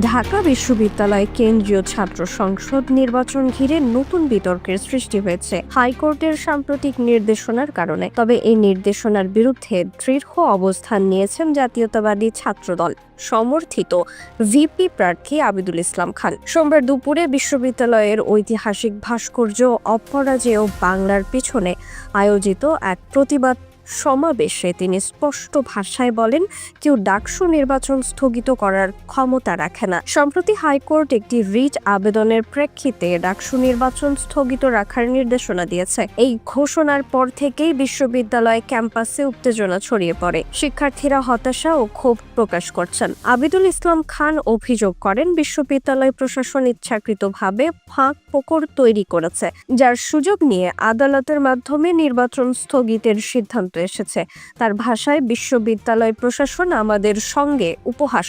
ঢাকা বিশ্ববিদ্যালয় কেন্দ্রীয় ছাত্র সংসদ নির্বাচন ঘিরে নতুন বিতর্কের সৃষ্টি হয়েছে। হাইকোর্টের সাম্প্রতিক নির্দেশনার কারণে। তবে এই নির্দেশনার বিরুদ্ধে দৃঢ় অবস্থান নিয়েছেন জাতীয়তাবাদী ছাত্রদল। সমর্থিত ভিপি প্রার্থী আবিদুল ইসলাম খান। সোমবার দুপুরে বিশ্ববিদ্যালয়ের ঐতিহাসিক ভাস্কর্য অপরাজেয় বাংলার পিছনে আয়োজিত এক প্রতিবাদ সমাবেশে তিনি স্পষ্ট ভাষায় বলেন, কেউ ডাকসু নির্বাচন স্থগিত করার ক্ষমতা রাখে না। সম্প্রতি হাইকোর্ট একটি রিট আবেদনের প্রেক্ষিতে ডাকসু নির্বাচন স্থগিত রাখার নির্দেশনা দিয়েছে। এই ঘোষণার পর থেকেই বিশ্ববিদ্যালয় ক্যাম্পাসে উত্তেজনা ছড়িয়ে পড়ে। শিক্ষার্থীরা হতাশা ও ক্ষোভ প্রকাশ করছেন। আবিদুল ইসলাম খান অভিযোগ করেন, বিশ্ববিদ্যালয় প্রশাসন ইচ্ছাকৃতভাবে ফাঁক পোকর তৈরি করেছে, যার সুযোগ নিয়ে আদালতের মাধ্যমে নির্বাচন স্থগিতের সিদ্ধান্ত এসেছে। তার ভাষায় বিশ্ববিদ্যালয় প্রশাসন আমাদের সঙ্গে উপহাস